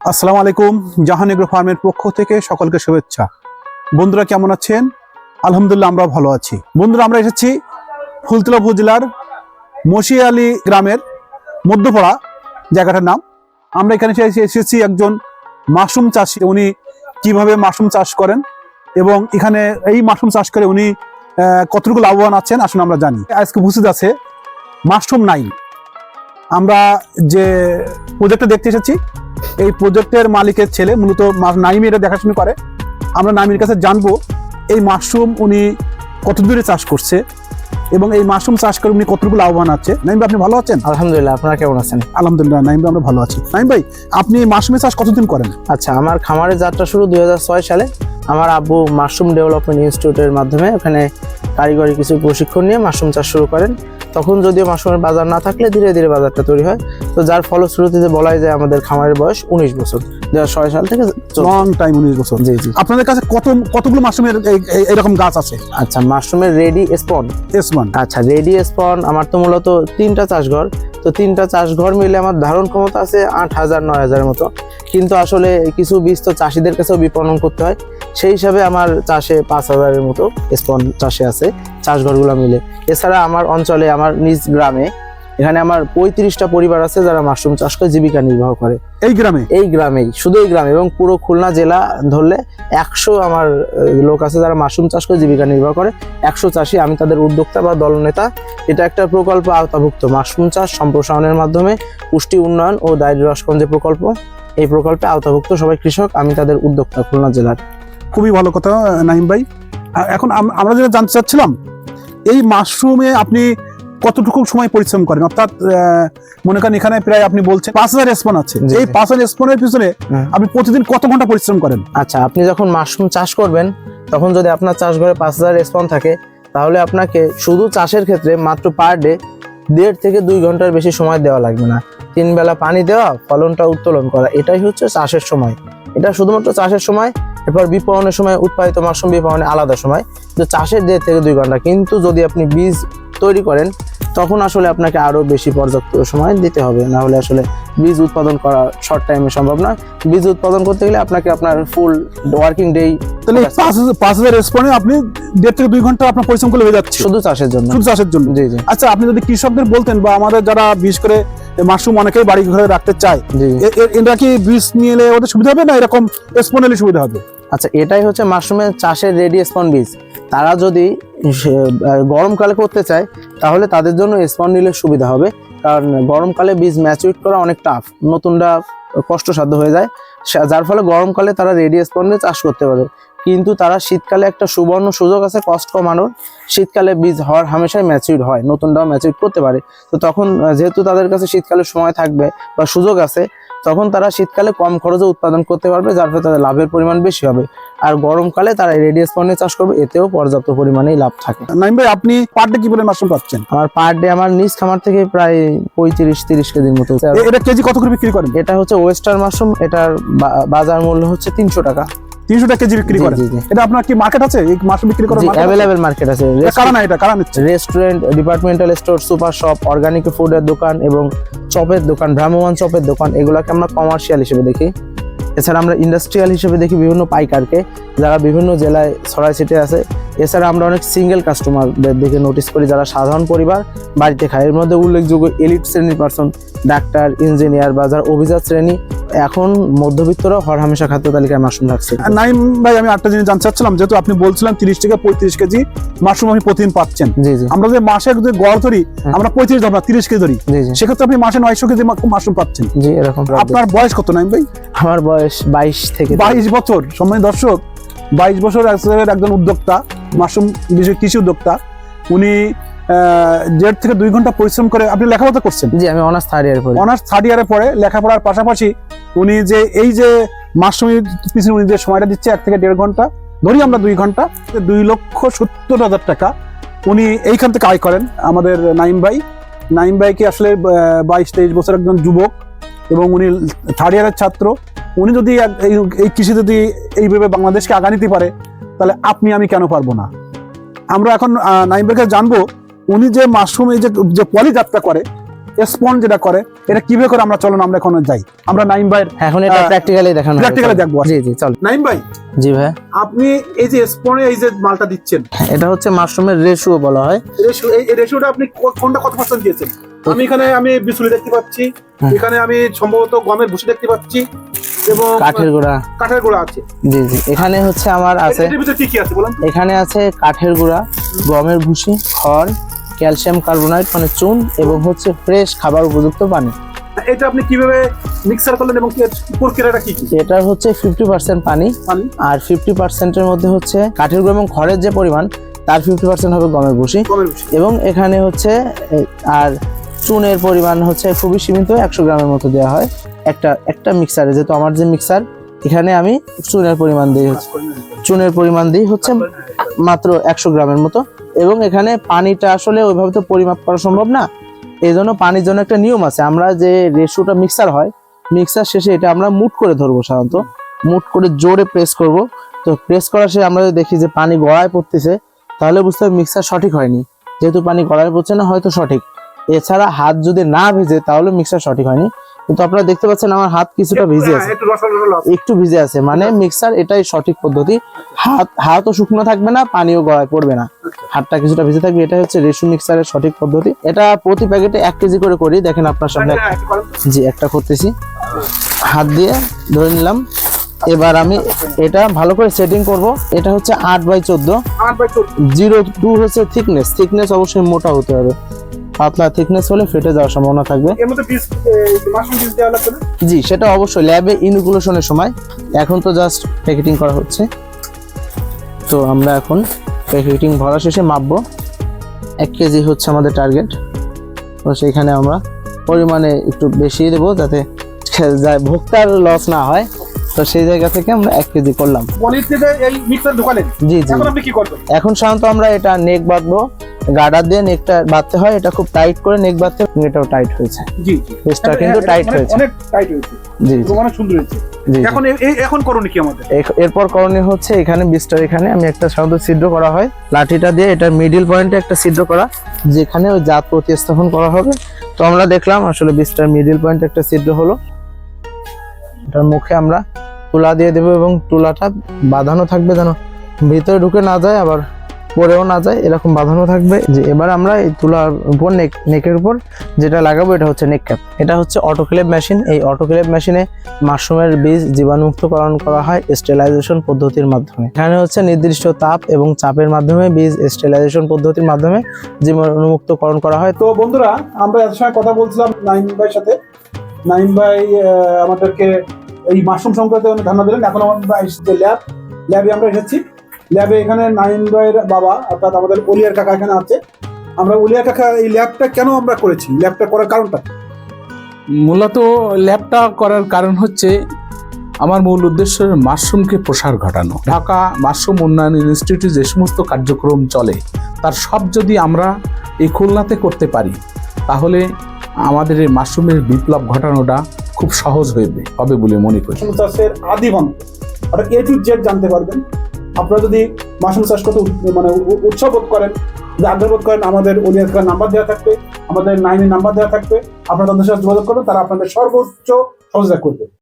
আসসালামু আলাইকুম, জাহান এগ্রো ফার্মের পক্ষ থেকে সকলকে শুভেচ্ছা। বন্ধুরা কেমন আছেন? আলহামদুলিল্লাহ আমরা ভালো আছি। বন্ধুরা, আমরা এসেছি ফুলতলা উপজেলার মশিয়ালি গ্রামের মধ্যপাড়া জায়গাটার নাম। আমরা এখানে এসে- এসেছি একজন মাশরুম চাষি, উনি কীভাবে মাশরুম চাষ করেন এবং এখানে এই মাশরুম চাষ করে উনি কতটুকু লাভবান আছেন আসলে আমরা জানি। আজকে বুঝতে আছে মাশরুম নাই আমরা যে প্রজেক্টটা দেখতে এসেছি এই প্রজেক্টের মালিকের ছেলে মূলত নাইম এটা দেখাশোনা করে। আমরা নাইমের কাছে জানব এই মাশরুম উনি কত দূরে চাষ করছে এবং এই মাশরুম চাষ করে উনি কতটুকু লাভবান আছে। নাইম ভাই আপনি ভালো আছেন? আলহামদুলিল্লাহ আপনারা কেমন আছেন? আলহামদুলিল্লাহ নাইম ভাই আমরা ভালো আছি। নাইম ভাই আপনি মাশরুমের চাষ কতদিন করেন? আচ্ছা আমার খামারের যাত্রা শুরু দুই হাজার ছয় সালে। আমার আব্বু মাশরুম ডেভেলপমেন্ট ইনস্টিটিউটের মাধ্যমে ওখানে কারিগরি কিছু প্রশিক্ষণ নিয়ে মাশরুম চাষ শুরু করেন। তখন যদিও মাশরুমের বাজার না থাকলে ধীরে ধীরে বাজারটা তৈরি হয়। তো যার ফলশ্রুতিতে বলাই যায় আমাদের খামারের বয়স উনিশ বছর। দু হাজার সাল থেকে। লং টাইম উনিশ বছর। জি জি। আপনাদের কাছে কত কতগুলো মাশরুমের এরকম গাছ আছে? আচ্ছা মাশরুমের রেডি স্পন। এস আচ্ছা রেডি স্পন আমার তো মূলত তিনটা চাষঘর। তো তিনটা চাষঘর মিলে আমার ধারণ ক্ষমতা আছে আট হাজার নয় হাজারের মতো। কিন্তু আসলে কিছু বীজ তো চাষিদের কাছেও বিপণন করতে হয়। সেই হিসাবে আমার চাষে পাঁচ হাজারের মতো স্পন চাষে আছে চাষঘরগুলো মিলে। এছাড়া আমার অঞ্চলে আমার নিজ গ্রামে এখানে আমার পঁয়ত্রিশটা পরিবার আছে যারা মাশরুম চাষ করে জীবিকা নির্বাহ করে। এই গ্রামে? এই গ্রামেই শুধু এই গ্রামে এবং পুরো খুলনা জেলা ধরলে একশো আমার লোক আছে যারা মাশরুম চাষ করে জীবিকা নির্বাহ করে। একশো চাষি আমি তাদের উদ্যোক্তা বা দলনেতা। এটা একটা প্রকল্প আওতাভুক্ত। মাশরুম চাষ সম্প্রসারণের মাধ্যমে পুষ্টি উন্নয়ন ও দারিদ্র যে প্রকল্প। এই প্রকল্পে আওতাভুক্ত সবাই কৃষক আমি তাদের উদ্যোক্তা খুলনা জেলার। খুবই ভালো কথা নাহিম ভাই। এখন আমরা যেটা জানতে চাচ্ছিলাম এই মাশরুমে আপনি কতটুকু সময় পরিশ্রম করেন? অর্থাৎ মনে করেন এখানে প্রায় আপনি বলছেন পাঁচ হাজার স্পন আছে। এই পাঁচ হাজার স্পনের পিছনে আপনি প্রতিদিন কত ঘণ্টা পরিশ্রম করেন? আচ্ছা আপনি যখন মাশরুম চাষ করবেন তখন যদি আপনার চাষ ঘরে পাঁচ হাজার রেসপন্স থাকে তাহলে আপনাকে শুধু চাষের ক্ষেত্রে মাত্র পার ডে দেড় থেকে দুই ঘণ্টার বেশি সময় দেওয়া লাগবে না। তিন বেলা পানি দেওয়া, ফলনটা উত্তোলন করা, এটাই হচ্ছে চাষের সময়। এটা শুধুমাত্র চাষের সময়, এরপর বিপণনের সময়, উৎপাদিত মাশরুম বিপণনে আলাদা সময়। তো চাষের দেড় থেকে দুই ঘণ্টা, কিন্তু যদি আপনি বীজ তৈরি করেন, তখন আসলে আপনাকে আরও বেশি পর্যাপ্ত সময় দিতে হবে। না হলে আসলে বীজ উৎপাদন করা শর্ট টাইমে সম্ভব নয়। বীজ উৎপাদন করতে গেলে আপনাকে আপনার ফুল ওয়ার্কিং ডে তাহলে পাঁচ হাজার স্পনে আপনি দেড় থেকে দুই ঘণ্টা আপনার পরিশ্রম করে হয়ে যাচ্ছে। শুধু চাষের জন্য। শুধু চাষের জন্য। জি জি। আচ্ছা আপনি যদি কৃষকদের বলতেন বা আমাদের যারা বিশেষ করে মাশরুম অনেকেই বাড়ি ঘরে রাখতে চায় এটা কি বীজ নিয়ে এলে ওদের সুবিধা হবে না এরকম স্পন এলে সুবিধা হবে? আচ্ছা এটাই হচ্ছে মাশরুমের চাষের রেডি স্পন বীজ। তারা যদি গরমকালে করতে চায় তাহলে তাদের জন্য স্পন নিলে সুবিধা হবে। কারণ গরমকালে বীজ ম্যাচুইট করা অনেক টাফ নতুনটা কষ্টসাধ্য হয়ে যায়। যার ফলে গরমকালে তারা রেডি স্পন্ডে চাষ করতে পারে। কিন্তু তারা শীতকালে একটা সুবর্ণ সুযোগ আছে কষ্ট কমানোর। শীতকালে বীজ হওয়ার হামেশাই ম্যাচিউর হয় নতুনটাও ম্যাচিউর করতে পারে। তো তখন যেহেতু তাদের কাছে শীতকালে সময় থাকবে বা সুযোগ আছে তখন তারা শীতকালে কম খরচে উৎপাদন করতে পারবে যার ফলে তাদের লাভের পরিমাণ বেশি হবে। আর গরমকালে তারা রেডিয়াস পণ্যে চাষ করবে এতেও পর্যাপ্ত পরিমাণে লাভ থাকে। নাইম ভাই আপনি পার ডে কি বলে মাশরুম পাচ্ছেন? আমার পার ডে আমার নিজ খামার থেকে প্রায় পঁয়ত্রিশ তিরিশ কেজির মতো এটা কেজি কত করে বিক্রি করেন? এটা হচ্ছে ওয়েস্টার মাশরুম এটার বাজার মূল্য হচ্ছে তিনশো টাকা। তিনশো টাকা কেজি বিক্রি করেন। এটা আপনার কি মার্কেট আছে? এই বিক্রি করার মার্কেট আছে? কারণ এটা কারণ restaurant departmental store super shop organic ফুডের দোকান এবং চপের দোকান ভ্রাম্যমান চপের দোকান এগুলোকে আমরা কমার্শিয়াল হিসেবে দেখি। এছাড়া আমরা ইন্ডাস্ট্রিয়াল হিসেবে দেখি বিভিন্ন পাইকারকে যারা বিভিন্ন জেলায় ছড়াই ছিটে আছে। এছাড়া আমরা অনেক সিঙ্গেল কাস্টমারদের দেখে নোটিস করি যারা সাধারণ পরিবার বাড়িতে খায়। এর মধ্যে উল্লেখযোগ্য এলিট শ্রেণির পার্সন ডাক্তার ইঞ্জিনিয়ার বা যারা অভিজাত শ্রেণি এখন মধ্যবিত্তরা হর হামেশা খাদ্য তালিকায় মাশরুম রাখছে। নাইম ভাই আমি একটা জিনিস জানতে চাচ্ছিলাম যেহেতু আপনি বলছিলেন তিরিশ থেকে পঁয়ত্রিশ কেজি মাশরুম আপনি প্রতিদিন পাচ্ছেন। জি জি। আমরা যে মাসে যে গড় ধরি হ্যাঁ। আমরা পঁয়ত্রিশ ধরি না তিরিশ কেজি ধরি। জি জি। সেক্ষেত্রে আপনি মাসে নয়শো কেজি মাশরুম পাচ্ছেন। জি এরকম আপনার বয়স কত নাইম ভাই? আমার বয়স বাইশ থেকে বাইশ বছর। সম্মানিত দর্শক বাইশ বছর একজন উদ্যোক্তা মাশরুম বিশেষ কৃষি উদ্যোক্তা উনি দেড় থেকে দুই ঘণ্টা পরিশ্রম করে আপনি লেখাপড়া করছেন? জি আমি অনার্স থার্ড ইয়ার পড়ি অনার্স থার্ড ইয়ারে পরে লেখাপড়ার পাশাপাশি উনি যে এই যে মাশরুমের পিছনে উনি যে সময়টা দিচ্ছে এক থেকে দেড় ঘণ্টা ধরি আমরা দুই ঘণ্টা দুই লক্ষ সত্তর হাজার টাকা উনি এইখান থেকে আয় করেন আমাদের নাইম ভাই। নাইম ভাইকে আসলে বাইশ তেইশ বছর একজন যুবক এবং উনি থার্ড ইয়ারের ছাত্র। উনি যদি এই এই কৃষি যদি এইভাবে বাংলাদেশকে আগা নিতে পারে তাহলে আপনি আমি কেন পারব না? আমরা এখন আহ, নাইম ভাইকে জানব উনি যে মাশরুম এই যে যে পলি যাত্রা করে স্পন যেটা করে এটা কীভাবে করে আমরা চলুন আমরা এখন যাই। আমরা নাইম এখন এটা প্র্যাকটিক্যালি দেখানো practically দেখব। জি জি চল। নাইম ভাই জি ভাই। আপনি এই যে স্পনে এই যে মালটা দিচ্ছেন। এটা হচ্ছে মাশরুমের রেশিও বলা হয়। রেশিও এই রেশিওটা আপনি কোনটা কত পার্সেন্ট দিয়েছেন? আমি এখানে আমি বিচুলি দেখতে পাচ্ছি। হ্যাঁ। এখানে আমি সম্ভবত গমের ভুসি দেখতে পাচ্ছি। এবং কাঠের গুঁড়া। কাঠের গোড়া আছে। জি জি। এখানে হচ্ছে আমার আছে এটার ভিতরে কি কি আছে বলেন এখানে আছে কাঠের গুঁড়া গমের ভুসি খড় ক্যালসিয়াম কার্বোনাইট মানে চুন এবং হচ্ছে ফ্রেশ খাবার উপযুক্ত পানি। এটা আপনি কীভাবে মিক্সার করলেন এবং প্রক্রিয়াটা কি কি? এটা হচ্ছে ফিফটি পার্সেন্ট পানি পানি। আর ফিফটি পার্সেন্টের মধ্যে হচ্ছে কাঠের গুঁড়ো এবং খড়ের যে পরিমাণ তার ফিফটি পার্সেন্ট হবে গমের ভুসি। এবং এখানে হচ্ছে আর চুনের পরিমাণ হচ্ছে খুবই সীমিত একশো গ্রামের মতো দেওয়া হয়। একটা একটা মিক্সারে যেহেতু আমার যে মিক্সার এখানে আমি চুনের পরিমাণ দিই চুনের পরিমাণ দিই হচ্ছে মাত্র একশো গ্রামের মতো। এবং এখানে পানিটা আসলে ওইভাবে তো পরিমাপ করা সম্ভব না। এই জন্য পানির জন্য একটা নিয়ম আছে। আমরা যে রেশোটা মিক্সার হয় মিক্সার শেষে এটা আমরা মুট করে ধরবো সাধারণত। মুট করে জোরে প্রেস করব। তো প্রেস করার শেষে আমরা দেখি যে পানি গড়ায় পড়তেছে, তাহলে বুঝতে হবে মিক্সার সঠিক হয়নি। যেহেতু পানি গড়ায় পড়ছে না, হয়তো সঠিক। এছাড়া হাত যদি না ভেজে, তাহলে মিক্সার সঠিক হয়নি। কিন্তু আপনারা দেখতে পাচ্ছেন আমার হাত কিছুটা ভিজে আছে। হ্যাঁ, একটু আছে ভিজে আছে। মানে মিক্সার এটাই সঠিক পদ্ধতি। হাত হাতও শুকনো থাকবে না পানিও গড়ায় পড়বে না। হাতটা কিছুটা ভিজে থাকবে এটা হচ্ছে রেশু মিক্সারের সঠিক পদ্ধতি। এটা প্রতি প্যাকেটে এক কেজি করে করি। দেখেন আপনার সামনে হ্যাঁ, জি একটা করতেছি। হাত দিয়ে ধরে নিলাম। এবার আমি এটা ভালো করে সেটিং করব। এটা হচ্ছে আট বাই চোদ্দ। জিরো টু হচ্ছে থিকনেস থিকনেস অবশ্যই মোটা হতে হবে। পাতলা থিকনেস হলে ফেটে যাওয়ার সম্ভাবনা থাকবে। এর মধ্যে বীজ মাশরুম বীজ দেওয়া লাগবে জি সেটা অবশ্যই ল্যাবে ইনকুলেশনের সময়। এখন তো জাস্ট প্যাকেটিং করা হচ্ছে। তো আমরা এখন প্যাকেটিং ভরা শেষে মাপবো। এক কেজি হচ্ছে আমাদের টার্গেট তো সেইখানে আমরা পরিমাণে একটু বেশি দেবো যাতে ভোক্তার লস না হয়। তো সেই জায়গা থেকে আমরা এক কেজি করলাম। জি জি। এখন সাধারণত আমরা এটা নেক বাঁধবো। গার্ডার দিয়ে নেকটা বাঁধতে হয় এটা খুব টাইট করে নেক বাঁধতে এটাও টাইট হয়েছে। জি জি। কিন্তু হ্যাঁ, টাইট হয়েছে। অনেক টাইট হয়েছে। জি অনেক সুন্দর হয়েছে। এখন এখন করুন কি আমাদের? এরপর করণীয় হচ্ছে এখানে বীজটার এখানে আমি একটা সাধারণত ছিদ্র করা হয়। লাঠিটা দিয়ে এটার মিডিল পয়েন্টে একটা ছিদ্র করা যেখানে ওই জাত প্রতিস্থাপন করা হবে। তো আমরা দেখলাম আসলে বীজটার মিডিল পয়েন্টে একটা ছিদ্র হলো। এটার মুখে আমরা তুলা দিয়ে দেবো এবং তুলাটা বাঁধানো থাকবে যেন ভিতরে ঢুকে না যায় আবার পরেও না যায়, এরকম বাঁধানো থাকবে যে এবার আমরা এই তুলার উপর, নেক, নেকের উপর যেটা লাগাবো, এটা হচ্ছে নেক ক্যাপ। এটা হচ্ছে অটোক্লেভ মেশিন এই অটোক্লেভ মেশিনে মাশরুমের বীজ জীবাণুমুক্তকরণ করা হয় স্টেলাইজেশন পদ্ধতির মাধ্যমে। এখানে হচ্ছে নির্দিষ্ট তাপ এবং চাপের মাধ্যমে বীজ স্টেলাইজেশন পদ্ধতির মাধ্যমে জীবাণুমুক্তকরণ করা হয়। তো বন্ধুরা, আমরা এত সময় কথা বলছিলাম নাইম ভাইয়ের সাথে। নাইম ভাই আমাদেরকে এই মাশরুম সংক্রান্ত ধারণা দিলেন। এখন আমরা যে ল্যাব। ল্যাবে আমরা এসেছি। ল্যাবে এখানে নাইম ভাইয়ের বাবা অর্থাৎ আমাদের অলিয়ার কাকা এখানে আছে। আমরা অলিয়ার কাকা এই ল্যাবটা কেন আমরা করেছি? ল্যাবটা করার কারণটা? মূলত ল্যাবটা করার কারণ হচ্ছে আমার মূল উদ্দেশ্য মাশরুমকে প্রসার ঘটানো। ঢাকা মাশরুম উন্নয়ন ইনস্টিটিউটে যে সমস্ত কার্যক্রম চলে তার সব যদি আমরা এই খুলনাতে করতে পারি তাহলে আমাদের এই মাশরুমের বিপ্লব ঘটানোটা খুব সহজ হইবে হবে বলে মনে করি। চাষের আদি অর্থাৎ এ টু জেড জানতে পারবেন। আপনারা যদি মাশরুম চাষ করতে মানে উৎসাহ বোধ করেন, যদি আগ্রহ বোধ করেন আমাদের অলিয়ার নাম্বার দেওয়া থাকবে, আমাদের নাইনের নাম্বার দেওয়া থাকবে, আপনারা তাদের সাথে যোগাযোগ করবেন তারা আপনাদের সর্বোচ্চ সহযোগিতা করবে।